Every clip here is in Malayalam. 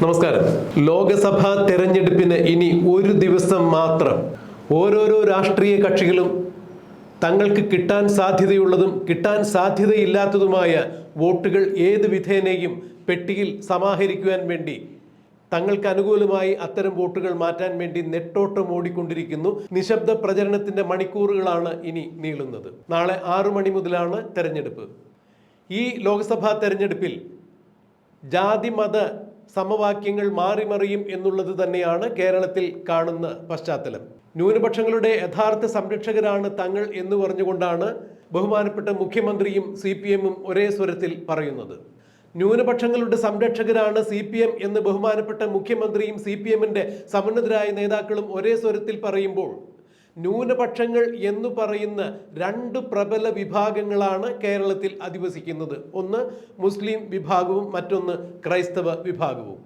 നമസ്കാരം. ലോകസഭാ തെരഞ്ഞെടുപ്പിന് ഇനി ഒരു ദിവസം മാത്രം ഓരോരോ രാഷ്ട്രീയ കക്ഷികളും തങ്ങൾക്ക് കിട്ടാൻ സാധ്യതയുള്ളതും കിട്ടാൻ സാധ്യതയില്ലാത്തതുമായ വോട്ടുകൾ ഏത് വിധേനയും പെട്ടിയിൽ സമാഹരിക്കുവാൻ വേണ്ടി തങ്ങൾക്ക് അനുകൂലമായി അത്തരം വോട്ടുകൾ മാറ്റാൻ വേണ്ടി നെട്ടോട്ടം ഓടിക്കൊണ്ടിരിക്കുന്നു. നിശബ്ദ പ്രചരണത്തിന്റെ മണിക്കൂറുകളാണ് ഇനി നീളുന്നത്. നാളെ ആറു മണി മുതലാണ് തെരഞ്ഞെടുപ്പ്. ഈ ലോക്സഭാ തെരഞ്ഞെടുപ്പിൽ ജാതി മത സമവാക്യങ്ങൾ മാറിമറിയും എന്നുള്ളത് തന്നെയാണ് കേരളത്തിൽ കാണുന്ന പശ്ചാത്തലം. ന്യൂനപക്ഷങ്ങളുടെ യഥാർത്ഥ സംരക്ഷകരാണ് തങ്ങൾ എന്ന് പറഞ്ഞുകൊണ്ടാണ് ബഹുമാനപ്പെട്ട മുഖ്യമന്ത്രിയും സി പി എമ്മും ഒരേ സ്വരത്തിൽ പറയുന്നത്. ന്യൂനപക്ഷങ്ങളുടെ സംരക്ഷകരാണ് സി പി എം എന്ന് ബഹുമാനപ്പെട്ട മുഖ്യമന്ത്രിയും സി പി എമ്മിന്റെ സമന്നതരായ നേതാക്കളും ഒരേ സ്വരത്തിൽ പറയുമ്പോൾ ന്യൂനപക്ഷങ്ങൾ എന്ന് പറയുന്ന രണ്ട് പ്രബല വിഭാഗങ്ങളാണ് കേരളത്തിൽ അധിവസിക്കുന്നത്. ഒന്ന് മുസ്ലിം വിഭാഗവും മറ്റൊന്ന് ക്രൈസ്തവ വിഭാഗവും.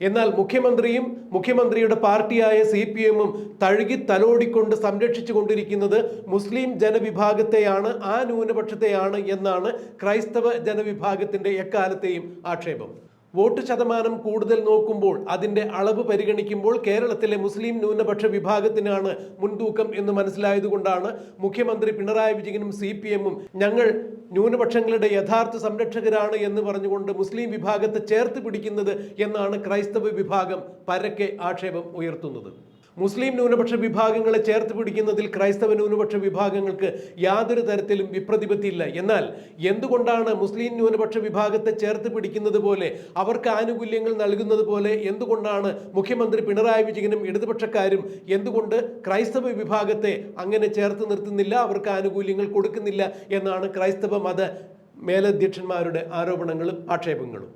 എന്നാൽ മുഖ്യമന്ത്രിയും മുഖ്യമന്ത്രിയുടെ പാർട്ടിയായ സി പി എമ്മും തഴുകി തലോടിക്കൊണ്ട് സംരക്ഷിച്ചു കൊണ്ടിരിക്കുന്നത് മുസ്ലിം ജനവിഭാഗത്തെയാണ് ആ ന്യൂനപക്ഷത്തെയാണ് എന്നാണ് ക്രൈസ്തവ ജനവിഭാഗത്തിന്റെ എക്കാലത്തെയും ആക്ഷേപം. വോട്ട് ശതമാനം കൂടുതൽ നോക്കുമ്പോൾ അതിന്റെ അളവ് പരിഗണിക്കുമ്പോൾ കേരളത്തിലെ മുസ്ലിം ന്യൂനപക്ഷ വിഭാഗത്തിനാണ് മുൻതൂക്കം എന്ന് മനസ്സിലായതുകൊണ്ടാണ് മുഖ്യമന്ത്രി പിണറായി വിജയനും സി പി എമ്മും ഞങ്ങൾ ന്യൂനപക്ഷങ്ങളുടെ യഥാർത്ഥ സംരക്ഷകരാണ് എന്ന് പറഞ്ഞുകൊണ്ട് മുസ്ലിം വിഭാഗത്തെ ചേർത്ത് പിടിക്കുന്നത് എന്നാണ് ക്രൈസ്തവ വിഭാഗം പരക്കെ ആക്ഷേപം ഉയർത്തുന്നത്. മുസ്ലിം ന്യൂനപക്ഷ വിഭാഗങ്ങളെ ചേർത്ത് പിടിക്കുന്നതിൽ ക്രൈസ്തവ ന്യൂനപക്ഷ വിഭാഗങ്ങൾക്ക് യാതൊരു തരത്തിലും വിപ്രതിപത്തിയില്ല എന്നാൽ എന്തുകൊണ്ടാണ് മുസ്ലിം ന്യൂനപക്ഷ വിഭാഗത്തെ ചേർത്ത് പിടിക്കുന്നത് പോലെ അവർക്ക് ആനുകൂല്യങ്ങൾ നൽകുന്നത് പോലെ? എന്തുകൊണ്ടാണ് മുഖ്യമന്ത്രി പിണറായി വിജയനും ഇടതുപക്ഷക്കാരും എന്തുകൊണ്ട് ക്രൈസ്തവ വിഭാഗത്തെ അങ്ങനെ ചേർത്ത് നിർത്തുന്നില്ല അവർക്ക് ആനുകൂല്യങ്ങൾ കൊടുക്കുന്നില്ല എന്നാണ് ക്രൈസ്തവ മത മേലധ്യക്ഷന്മാരുടെ ആരോപണങ്ങളും ആക്ഷേപങ്ങളും?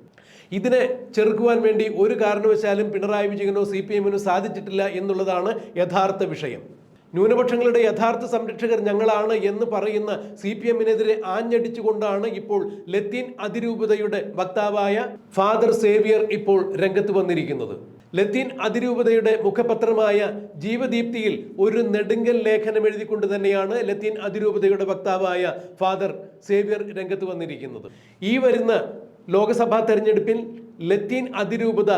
ഇതിനെ ചെറുക്കുവാൻ വേണ്ടി ഒരു കാരണവശാലും പിണറായി വിജയനോ സി പി എമ്മിനോ സാധിച്ചിട്ടില്ല എന്നുള്ളതാണ് യഥാർത്ഥ വിഷയം. ന്യൂനപക്ഷങ്ങളുടെ യഥാർത്ഥ സംരക്ഷകർ ഞങ്ങളാണ് എന്ന് പറയുന്ന സി പി എമ്മിനെതിരെ ആഞ്ഞടിച്ചുകൊണ്ടാണ് ഇപ്പോൾ ലത്തീൻ അതിരൂപതയുടെ വക്താവായ ഫാദർ സേവിയർ ഇപ്പോൾ രംഗത്ത് വന്നിരിക്കുന്നത്. ലത്തീൻ അതിരൂപതയുടെ മുഖപത്രമായ ജീവദീപ്തിയിൽ ഒരു നെടുങ്കൽ ലേഖനം എഴുതിക്കൊണ്ട് തന്നെയാണ് ലത്തീൻ അതിരൂപതയുടെ വക്താവായ ഫാദർ സേവ്യർ രംഗത്ത് വന്നിരിക്കുന്നത്. ഈ വരുന്ന ലോക്സഭാ തെരഞ്ഞെടുപ്പിൽ ലത്തീൻ അതിരൂപത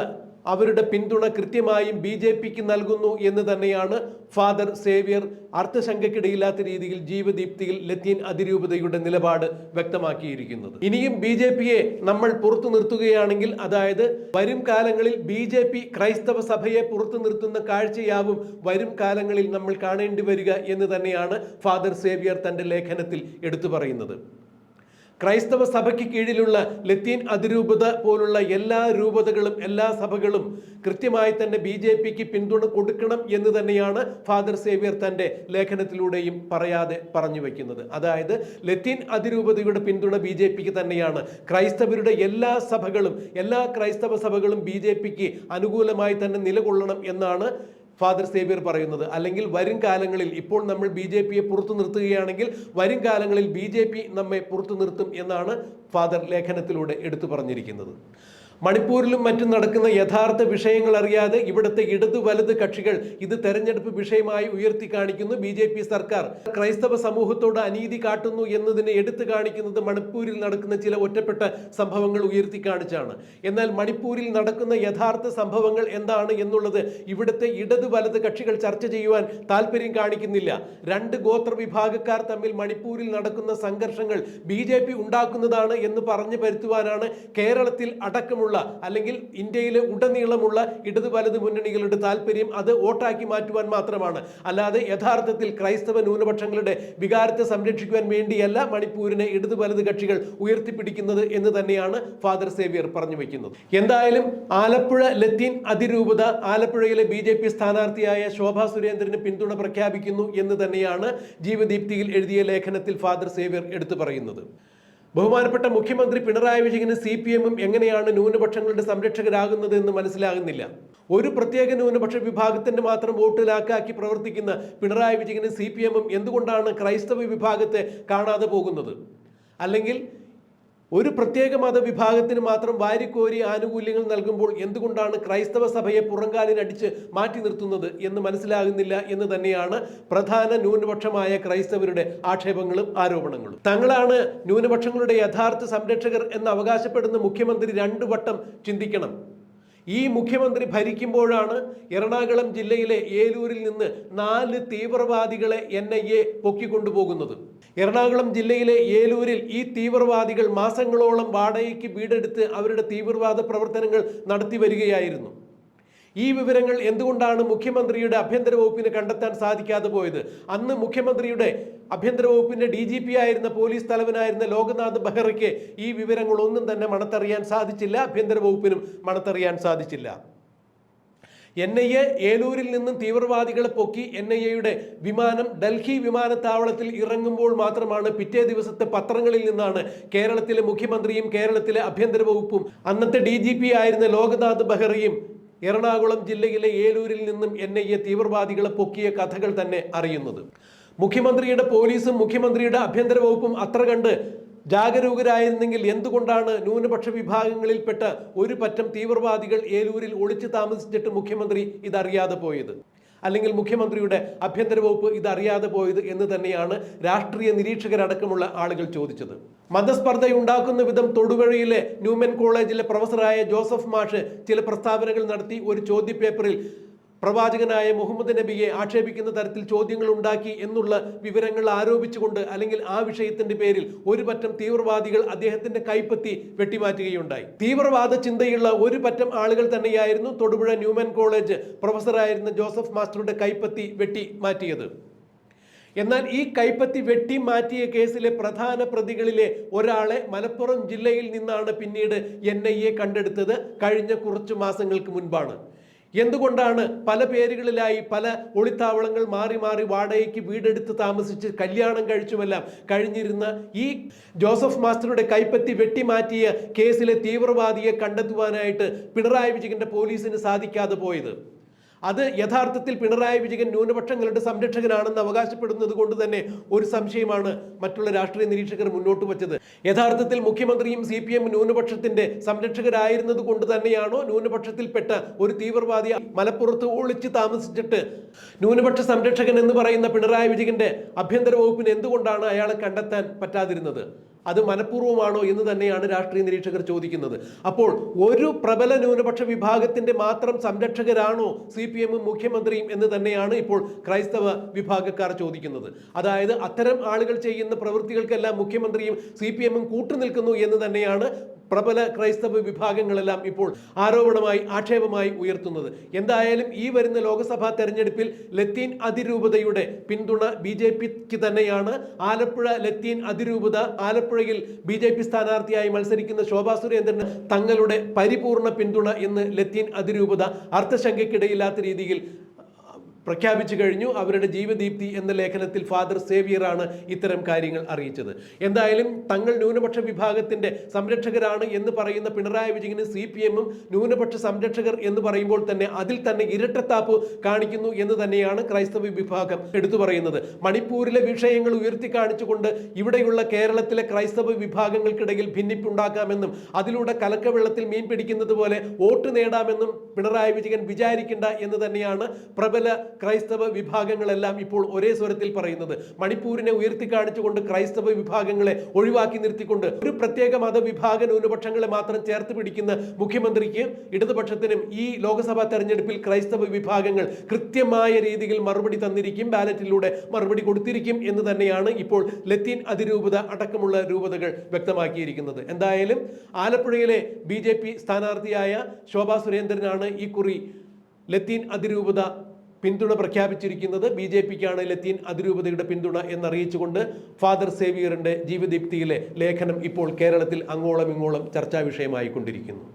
അവരുടെ പിന്തുണ കൃത്യമായും ബി ജെ പിക്ക് നൽകുന്നു എന്ന് തന്നെയാണ് ഫാദർ സേവ്യർ അർത്ഥശങ്കയ്ക്കിടയില്ലാത്ത രീതിയിൽ ജീവദീപ്തിയിൽ ലത്തീൻ അതിരൂപതയുടെ നിലപാട് വ്യക്തമാക്കിയിരിക്കുന്നത്. ഇനിയും ബി ജെ പിയെ നമ്മൾ പുറത്തു നിർത്തുകയാണെങ്കിൽ അതായത് വരും കാലങ്ങളിൽ ബി ജെ പി ക്രൈസ്തവ സഭയെ പുറത്തു നിർത്തുന്ന കാഴ്ചയാവും വരും കാലങ്ങളിൽ നമ്മൾ കാണേണ്ടി വരിക എന്ന് തന്നെയാണ് ഫാദർ സേവ്യർ തന്റെ ലേഖനത്തിൽ എടുത്തു പറയുന്നത്. ക്രൈസ്തവ സഭയ്ക്ക് കീഴിലുള്ള ലത്തീൻ അതിരൂപത പോലുള്ള എല്ലാ രൂപതകളും എല്ലാ സഭകളും കൃത്യമായി തന്നെ ബി ജെ പിക്ക് പിന്തുണ കൊടുക്കണം എന്ന് തന്നെയാണ് ഫാദർ സേവ്യർ തന്റെ ലേഖനത്തിലൂടെയും പറയാതെ പറഞ്ഞു വയ്ക്കുന്നത് അതായത് ലത്തീൻ അതിരൂപതയുടെ പിന്തുണ ബി ജെ പിക്ക് തന്നെയാണ്. ക്രൈസ്തവരുടെ എല്ലാ സഭകളും എല്ലാ ക്രൈസ്തവ സഭകളും ബി ജെ പിക്ക് അനുകൂലമായി തന്നെ നിലകൊള്ളണം എന്നാണ് ഫാദർ സേവ്യർ പറയുന്നത്. അല്ലെങ്കിൽ വരും കാലങ്ങളിൽ ഇപ്പോൾ നമ്മൾ ബി ജെ പിയെ പുറത്തു നിർത്തുകയാണെങ്കിൽ വരും കാലങ്ങളിൽ ബി ജെ പി നമ്മെ പുറത്തു നിർത്തും എന്നാണ് ഫാദർ ലേഖനത്തിലൂടെ എടുത്തു പറഞ്ഞിരിക്കുന്നത്. മണിപ്പൂരിലും മറ്റും നടക്കുന്ന യഥാർത്ഥ വിഷയങ്ങൾ അറിയാതെ ഇവിടുത്തെ ഇടതു വലത് കക്ഷികൾ ഇത് തെരഞ്ഞെടുപ്പ് വിഷയമായി ഉയർത്തി കാണിക്കുന്നു. ബി ജെ പി സർക്കാർ ക്രൈസ്തവ സമൂഹത്തോട് അനീതി കാട്ടുന്നു എന്നതിനെ എടുത്തു കാണിക്കുന്നത് മണിപ്പൂരിൽ നടക്കുന്ന ചില ഒറ്റപ്പെട്ട സംഭവങ്ങൾ ഉയർത്തി കാണിച്ചാണ്. എന്നാൽ മണിപ്പൂരിൽ നടക്കുന്ന യഥാർത്ഥ സംഭവങ്ങൾ എന്താണ് എന്നുള്ളത് ഇവിടുത്തെ ഇടതു വലത് കക്ഷികൾ ചർച്ച ചെയ്യുവാൻ താല്പര്യം കാണിക്കുന്നില്ല. രണ്ട് ഗോത്ര വിഭാഗക്കാർ തമ്മിൽ മണിപ്പൂരിൽ നടക്കുന്ന സംഘർഷങ്ങൾ ബി ജെ പി ഉണ്ടാക്കുന്നതാണ് എന്ന് പറഞ്ഞു പരുത്തുവാനാണ് കേരളത്തിൽ അടക്കമുള്ള അല്ലെങ്കിൽ ഇന്ത്യയിൽ ഉടനീളമുള്ള ഇടതു വലത് മുന്നണികളുടെ താല്പര്യം അത് വോട്ടാക്കി മാറ്റുവാൻ മാത്രമാണ്. അല്ലാതെ യഥാർത്ഥത്തിൽ ക്രൈസ്തവ ന്യൂനപക്ഷങ്ങളുടെ വികാരത്തെ സംരക്ഷിക്കുവാൻ വേണ്ടിയല്ല മണിപ്പൂരിനെ ഇടതു വലത് കക്ഷികൾ ഉയർത്തിപ്പിടിക്കുന്നത് എന്ന് തന്നെയാണ് ഫാദർ സേവിയർ പറഞ്ഞു വെക്കുന്നത്. എന്തായാലും ആലപ്പുഴ ലത്തീൻ അതിരൂപത ആലപ്പുഴയിലെ ബി ജെ പി സ്ഥാനാർത്ഥിയായ ശോഭാ സുരേന്ദ്രന് പിന്തുണ പ്രഖ്യാപിക്കുന്നു എന്ന് തന്നെയാണ് ജീവദീപ്തിയിൽ എഴുതിയ ലേഖനത്തിൽ ഫാദർ സേവിയർ എടുത്തു പറയുന്നത്. ബഹുമാനപ്പെട്ട മുഖ്യമന്ത്രി പിണറായി വിജയന് സി പി എമ്മും എങ്ങനെയാണ് ന്യൂനപക്ഷങ്ങളുടെ സംരക്ഷകരാകുന്നത് എന്ന് മനസ്സിലാകുന്നില്ല. ഒരു പ്രത്യേക ന്യൂനപക്ഷ വിഭാഗത്തിന്റെ മാത്രം വോട്ട് ലാക്കാക്കി പ്രവർത്തിക്കുന്ന പിണറായി വിജയന് സി പി എമ്മും എന്തുകൊണ്ടാണ് ക്രൈസ്തവ വിഭാഗത്തെ കാണാതെ പോകുന്നത്? അല്ലെങ്കിൽ ഒരു പ്രത്യേക മതവിഭാഗത്തിന് മാത്രം വാരിക്കോരി ആനുകൂല്യങ്ങൾ നൽകുമ്പോൾ എന്തുകൊണ്ടാണ് ക്രൈസ്തവ സഭയെ പുറങ്കാലിനടിച്ച് മാറ്റി നിർത്തുന്നത് എന്ന് മനസ്സിലാകുന്നില്ല എന്ന് തന്നെയാണ് പ്രധാന ന്യൂനപക്ഷമായ ക്രൈസ്തവരുടെ ആക്ഷേപങ്ങളും ആരോപണങ്ങളും. തങ്ങളാണ് ന്യൂനപക്ഷങ്ങളുടെ യഥാർത്ഥ സംരക്ഷകർ എന്ന് അവകാശപ്പെടുന്ന മുഖ്യമന്ത്രി രണ്ടു വട്ടം ചിന്തിക്കണം. ഈ മുഖ്യമന്ത്രി ഭരിക്കുമ്പോഴാണ് എറണാകുളം ജില്ലയിലെ ഏലൂരിൽ നിന്ന് നാല് തീവ്രവാദികളെ എൻ ഐ എ പൊക്കിക്കൊണ്ടുപോകുന്നത്. എറണാകുളം ജില്ലയിലെ ഏലൂരിൽ ഈ തീവ്രവാദികൾ മാസങ്ങളോളം വാടകയ്ക്ക് വീടെടുത്ത് അവരുടെ തീവ്രവാദ പ്രവർത്തനങ്ങൾ നടത്തി വരികയായിരുന്നു. ഈ വിവരങ്ങൾ എന്തുകൊണ്ടാണ് മുഖ്യമന്ത്രിയുടെ ആഭ്യന്തര വകുപ്പിന് കണ്ടെത്താൻ സാധിക്കാതെ പോയത്? അന്ന് മുഖ്യമന്ത്രിയുടെ ആഭ്യന്തര വകുപ്പിന്റെ ഡി ജി പി ആയിരുന്ന പോലീസ് തലവനായിരുന്ന ലോകനാഥ് ബെഹ്റയ്ക്ക് ഈ വിവരങ്ങളൊന്നും തന്നെ മണത്തറിയാൻ സാധിച്ചില്ല. ആഭ്യന്തര വകുപ്പിനും മണത്തറിയാൻ സാധിച്ചില്ല. എൻ ഐ എ ഏലൂരിൽ നിന്നും തീവ്രവാദികളെ പൊക്കി എൻ ഐ എയുടെ വിമാനം ഡൽഹി വിമാനത്താവളത്തിൽ ഇറങ്ങുമ്പോൾ മാത്രമാണ് പിറ്റേ ദിവസത്തെ പത്രങ്ങളിൽ നിന്നാണ് കേരളത്തിലെ മുഖ്യമന്ത്രിയും കേരളത്തിലെ ആഭ്യന്തര വകുപ്പും അന്നത്തെ ഡി ജി പി ആയിരുന്ന ലോകനാഥ് ബെഹ്റയും എറണാകുളം ജില്ലയിലെ ഏലൂരിൽ നിന്നും എൻ ഐ എ തീവ്രവാദികളെ പൊക്കിയ കഥകൾ തന്നെ അറിയുന്നത്. മുഖ്യമന്ത്രിയുടെ പോലീസും മുഖ്യമന്ത്രിയുടെ ആഭ്യന്തര വകുപ്പും അത്ര കണ്ട് ജാഗരൂകരായിരുന്നെങ്കിൽ എന്തുകൊണ്ടാണ് ന്യൂനപക്ഷ വിഭാഗങ്ങളിൽപ്പെട്ട ഒരു പറ്റം തീവ്രവാദികൾ ഏലൂരിൽ ഒളിച്ചു താമസിച്ചിട്ട് മുഖ്യമന്ത്രി ഇതറിയാതെ പോയത്? അല്ലെങ്കിൽ മുഖ്യമന്ത്രിയുടെ ആഭ്യന്തര വകുപ്പ് ഇതറിയാതെ പോയത് എന്ന് തന്നെയാണ് രാഷ്ട്രീയ നിരീക്ഷകരടക്കമുള്ള ആളുകൾ ചോദിച്ചത്. മതസ്പർദ്ധയുണ്ടാക്കുന്ന വിധം തൊടുപുഴയിലെ ന്യൂമൻ കോളേജിലെ പ്രൊഫസറായ ജോസഫ് മാഷ് ചില പ്രസ്താവനകൾ നടത്തി ഒരു ചോദ്യപേപ്പറിൽ പ്രവാചകനായ മുഹമ്മദ് നബിയെ ആക്ഷേപിക്കുന്ന തരത്തിൽ ചോദ്യങ്ങൾ ഉണ്ടാക്കി എന്നുള്ള വിവരങ്ങൾ ആരോപിച്ചുകൊണ്ട് അല്ലെങ്കിൽ ആ വിഷയത്തിന്റെ പേരിൽ ഒരു പറ്റം തീവ്രവാദികൾ അദ്ദേഹത്തിന്റെ കൈപ്പത്തി വെട്ടിമാറ്റുകയുണ്ടായി. തീവ്രവാദ ചിന്തയുള്ള ഒരു പറ്റം ആളുകൾ തന്നെയായിരുന്നു തൊടുപുഴ ന്യൂമൻ കോളേജ് പ്രൊഫസറായിരുന്ന ജോസഫ് മാസ്റ്ററുടെ കൈപ്പത്തി വെട്ടി മാറ്റിയത് എന്നാൽ ഈ കൈപ്പത്തി വെട്ടി മാറ്റിയ കേസിലെ പ്രധാന പ്രതികളിലെ ഒരാളെ മലപ്പുറം ജില്ലയിൽ നിന്നാണ് പിന്നീട് എൻ ഐ എ കണ്ടെടുത്തത് കഴിഞ്ഞ കുറച്ചു മാസങ്ങൾക്ക് മുൻപാണ്. എന്തുകൊണ്ടാണ് പല പേരുകളിലായി പല ഒളിത്താവളങ്ങൾ മാറി മാറി വാടകയ്ക്ക് വീടെടുത്ത് താമസിച്ച് കല്യാണം കഴിച്ചുമെല്ലാം കഴിഞ്ഞിരുന്ന ഈ ജോസഫ് മാസ്റ്ററുടെ കൈപ്പത്തി വെട്ടിമാറ്റിയ കേസിലെ തീവ്രവാദിയെ കണ്ടെത്തുവാനായിട്ട് പിണറായി വിജയന്റെ പോലീസിന് സാധിക്കാതെ പോയത്? അത് യഥാർത്ഥത്തിൽ പിണറായി വിജയൻ ന്യൂനപക്ഷങ്ങളുടെ സംരക്ഷകനാണെന്ന് അവകാശപ്പെടുന്നത് കൊണ്ട് തന്നെ ഒരു സംശയമാണ് മറ്റുള്ള രാഷ്ട്രീയ നിരീക്ഷകർ മുന്നോട്ട് വച്ചത്. യഥാർത്ഥത്തിൽ മുഖ്യമന്ത്രിയും സി പി എം ന്യൂനപക്ഷത്തിന്റെ സംരക്ഷകരായിരുന്നത് കൊണ്ട് തന്നെയാണോ ന്യൂനപക്ഷത്തിൽപ്പെട്ട ഒരു തീവ്രവാദി മലപ്പുറത്ത് ഒളിച്ച് താമസിച്ചിട്ട് ന്യൂനപക്ഷ സംരക്ഷകൻ എന്ന് പറയുന്ന പിണറായി വിജയന്റെ ആഭ്യന്തര വകുപ്പിന് എന്തുകൊണ്ടാണ് അയാളെ കണ്ടെത്താൻ പറ്റാതിരുന്നത്? അത് മനഃപൂർവമാണോ എന്ന് തന്നെയാണ് രാഷ്ട്രീയ നിരീക്ഷകർ ചോദിക്കുന്നത്. അപ്പോൾ ഒരു പ്രബല ന്യൂനപക്ഷ വിഭാഗത്തിന്റെ മാത്രം സംരക്ഷകരാണോ സി പി എമ്മും മുഖ്യമന്ത്രിയും എന്ന് തന്നെയാണ് ഇപ്പോൾ ക്രൈസ്തവ വിഭാഗക്കാർ ചോദിക്കുന്നത്. അതായത് അത്തരം ആളുകൾ ചെയ്യുന്ന പ്രവൃത്തികൾക്കെല്ലാം മുഖ്യമന്ത്രിയും സി പി എമ്മും കൂട്ടുനിൽക്കുന്നു എന്ന് തന്നെയാണ് പ്രബല ക്രൈസ്തവ വിഭാഗങ്ങളെല്ലാം ഇപ്പോൾ ആരോപണമായി ആക്ഷേപമായി ഉയർത്തുന്നത്. എന്തായാലും ഈ വരുന്ന ലോക്സഭാ തെരഞ്ഞെടുപ്പിൽ ലത്തീൻ അതിരൂപതയുടെ പിന്തുണ ബി ജെ പിക്ക് തന്നെയാണ്. ആലപ്പുഴ ലത്തീൻ അതിരൂപത ആലപ്പുഴയിൽ ബി ജെ പി സ്ഥാനാർത്ഥിയായി മത്സരിക്കുന്ന ശോഭാ സുരേന്ദ്രന് തങ്ങളുടെ പരിപൂർണ പിന്തുണ എന്ന് ലത്തീൻ അതിരൂപത അർത്ഥശങ്കയ്ക്കിടയില്ലാത്ത രീതിയിൽ പ്രഖ്യാപിച്ചു കഴിഞ്ഞു. അവരുടെ ജീവദീപ്തി എന്ന ലേഖനത്തിൽ ഫാദർ സേവിയറാണ് ഇത്തരം കാര്യങ്ങൾ അറിയിച്ചത്. എന്തായാലും തങ്ങൾ ന്യൂനപക്ഷ വിഭാഗത്തിന്റെ സംരക്ഷകരാണ് എന്ന് പറയുന്ന പിണറായി വിജയന് സി പി എമ്മും ന്യൂനപക്ഷ സംരക്ഷകർ എന്ന് പറയുമ്പോൾ തന്നെ അതിൽ തന്നെ ഇരട്ടത്താപ്പ് കാണിക്കുന്നു എന്ന് തന്നെയാണ് ക്രൈസ്തവ വിഭാഗം എടുത്തു പറയുന്നത്. മണിപ്പൂരിലെ വിഷയങ്ങൾ ഉയർത്തി കാണിച്ചുകൊണ്ട് ഇവിടെയുള്ള കേരളത്തിലെ ക്രൈസ്തവ വിഭാഗങ്ങൾക്കിടയിൽ ഭിന്നിപ്പുണ്ടാക്കാമെന്നും അതിലൂടെ കലക്കവെള്ളത്തിൽ മീൻ പിടിക്കുന്നത് പോലെ വോട്ട് നേടാമെന്നും പിണറായി വിജയൻ വിചാരിക്കേണ്ട എന്ന് തന്നെയാണ് പ്രബല ക്രൈസ്തവ വിഭാഗങ്ങളെല്ലാം ഇപ്പോൾ ഒരേ സ്വരത്തിൽ പറയുന്നത്. മണിപ്പൂരിനെ ഉയർത്തി കാണിച്ചുകൊണ്ട് ക്രൈസ്തവ വിഭാഗങ്ങളെ ഒഴിവാക്കി നിർത്തിക്കൊണ്ട് ഒരു പ്രത്യേക മതവിഭാഗ ന്യൂനപക്ഷങ്ങളെ മാത്രം ചേർത്ത് പിടിക്കുന്ന മുഖ്യമന്ത്രിക്ക് ഇടതുപക്ഷത്തിനും ഈ ലോക്സഭാ തെരഞ്ഞെടുപ്പിൽ ക്രൈസ്തവ വിഭാഗങ്ങൾ കൃത്യമായ രീതിയിൽ മറുപടി തന്നിരിക്കും ബാലറ്റിലൂടെ മറുപടി കൊടുത്തിരിക്കും എന്ന് തന്നെയാണ് ഇപ്പോൾ ലത്തീൻ അതിരൂപത അടക്കമുള്ള രൂപതകൾ വ്യക്തമാക്കിയിരിക്കുന്നത്. എന്തായാലും ആലപ്പുഴയിലെ ബി സ്ഥാനാർത്ഥിയായ ശോഭാ സുരേന്ദ്രനാണ് ഈ കുറി ലത്തീൻ അതിരൂപത പിന്തുണ പ്രഖ്യാപിച്ചിരിക്കുന്നത് ബി ജെ പിക്കാണ് ലത്തീൻ അതിരൂപതയുടെ പിന്തുണ എന്നറിയിച്ചുകൊണ്ട് ഫാദർ സേവിയറിന്റെ ജീവദീപ്തിയിലെ ലേഖനം ഇപ്പോൾ കേരളത്തിൽ അങ്ങോളം ഇങ്ങോളം ചർച്ചാ വിഷയമായി കൊണ്ടിരിക്കുന്നു